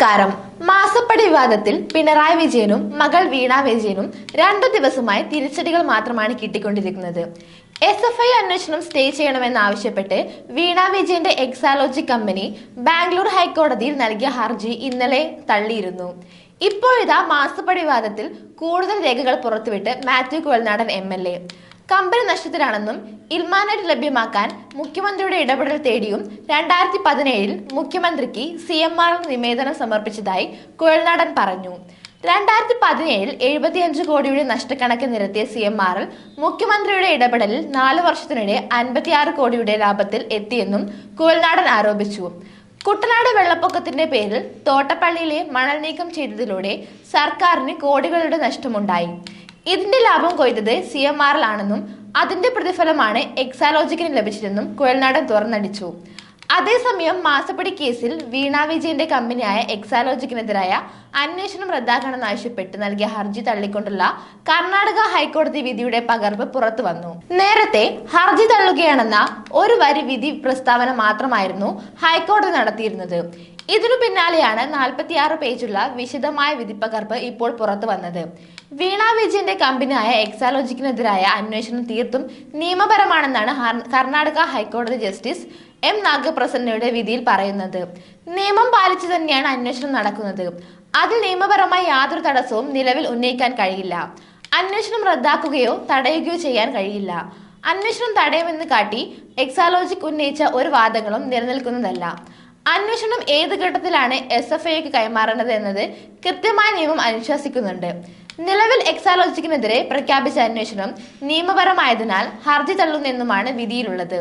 നമസ്കാരം. മാസപ്പടി വിവാദത്തിൽ പിണറായി വിജയനും മകൾ വീണ വിജയനും രണ്ടു ദിവസമായി തിരിച്ചടികൾ മാത്രമാണ് കിട്ടിക്കൊണ്ടിരിക്കുന്നത്. എസ് എഫ് ഐ അന്വേഷണം സ്റ്റേ ചെയ്യണമെന്നാവശ്യപ്പെട്ട് വീണ വിജയന്റെ എക്സാലോജി കമ്പനി ബാംഗ്ലൂർ ഹൈക്കോടതിയിൽ നൽകിയ ഹർജി ഇന്നലെ തള്ളിയിരുന്നു. ഇപ്പോഴിതാ മാസപ്പടി വിവാദത്തിൽ കൂടുതൽ രേഖകൾ പുറത്തുവിട്ട് Mathew Kuzhalnadan M L A. Company നഷ്ടത്തിലാണെന്നും ilmenite ലഭ്യമാക്കാൻ മുഖ്യമന്ത്രിയുടെ ഇടപെടൽ തേടിയും രണ്ടായിരത്തി പതിനേഴിൽ മുഖ്യമന്ത്രിക്ക് സി എം ആർ നിവേദനം സമർപ്പിച്ചതായി കുഴൽനാടൻ പറഞ്ഞു. രണ്ടായിരത്തി പതിനേഴിൽ എഴുപത്തിയഞ്ച് കോടിയുടെ നഷ്ടക്കണക്ക് നിരത്തിയ സി എം ആറിൽ മുഖ്യമന്ത്രിയുടെ ഇടപെടലിൽ നാല് വർഷത്തിനിടെ അൻപത്തിയാറ് കോടിയുടെ ലാഭത്തിൽ എത്തിയെന്നും കുഴൽനാടൻ ആരോപിച്ചു. കുട്ടനാട് വെള്ളപ്പൊക്കത്തിന്റെ പേരിൽ തോട്ടപ്പള്ളിയിലെ മണൽ നീക്കം ചെയ്തതിലൂടെ സർക്കാരിന് കോടികളുടെ നഷ്ടമുണ്ടായി. ഇതിന്റെ ലാഭം കൊയ്തത് സി എം ആറിലാണെന്നും അതിന്റെ പ്രതിഫലമാണ് എക്സാലോജിക്കിന് ലഭിച്ചതെന്നും കുഴൽനാടൻ തുറന്നടിച്ചു. അതേസമയം മാസപ്പടി കേസിൽ വീണ വിജയന്റെ കമ്പനിയായ എക്സാലോജിക്കിനെതിരായ അന്വേഷണം റദ്ദാക്കണമെന്ന് ആവശ്യപ്പെട്ട് നൽകിയ ഹർജി തള്ളിക്കൊണ്ടുള്ള കർണാടക ഹൈക്കോടതി വിധിയുടെ പകർപ്പ് പുറത്തു വന്നു. നേരത്തെ ഹർജി തള്ളുകയാണെന്ന ഒരു വരി വിധി പ്രസ്താവന മാത്രമായിരുന്നു ഹൈക്കോടതി നടത്തിയിരുന്നത്. ഇതിനു പിന്നാലെയാണ് നാൽപ്പത്തിയാറ് പേജുള്ള വിശദമായ വിധിപ്പകർപ്പ് ഇപ്പോൾ പുറത്തു വന്നത്. വീണ വിജയന്റെ കമ്പനിയായ എക്സാലോജിക്കിനെതിരായ അന്വേഷണം തീർത്തും നിയമപരമാണെന്നാണ് കർണാടക ഹൈക്കോടതി ജസ്റ്റിസ് എം നാഗപ്രസന്നയുടെ വിധിയിൽ പറയുന്നത്. നിയമം പാലിച്ചു തന്നെയാണ് അന്വേഷണം നടക്കുന്നത്. അതിൽ നിയമപരമായി യാതൊരു തടസ്സവും നിലവിൽ ഉന്നയിക്കാൻ കഴിയില്ല. അന്വേഷണം റദ്ദാക്കുകയോ തടയുകയോ ചെയ്യാൻ കഴിയില്ല. അന്വേഷണം തടയുമെന്ന് കാട്ടി എക്സാലോജിക് ഉന്നയിച്ച ഒരു വാദങ്ങളും നിലനിൽക്കുന്നതല്ല. അന്വേഷണം ഏത് ഘട്ടത്തിലാണ് എസ് എഫ് ഐക്ക് കൈമാറേണ്ടത് എന്നത് കൃത്യമായ നിയമം അനുശാസിക്കുന്നുണ്ട്. നിലവിൽ എക്സാലോജിക്കിനെതിരെ പ്രഖ്യാപിച്ച അന്വേഷണം നിയമപരമായതിനാൽ ഹർജി തള്ളുന്നെന്നുമാണ് വിധിയിലുള്ളത്.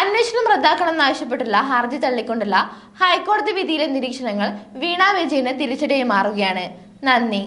അന്വേഷണം റദ്ദാക്കണമെന്നാവശ്യപ്പെട്ടുള്ള ഹർജി തള്ളിക്കൊണ്ടുള്ള ഹൈക്കോടതി വിധിയിലെ നിരീക്ഷണങ്ങൾ വീണ വിജയന് തിരിച്ചടിയായി മാറുകയാണ്. നന്ദി.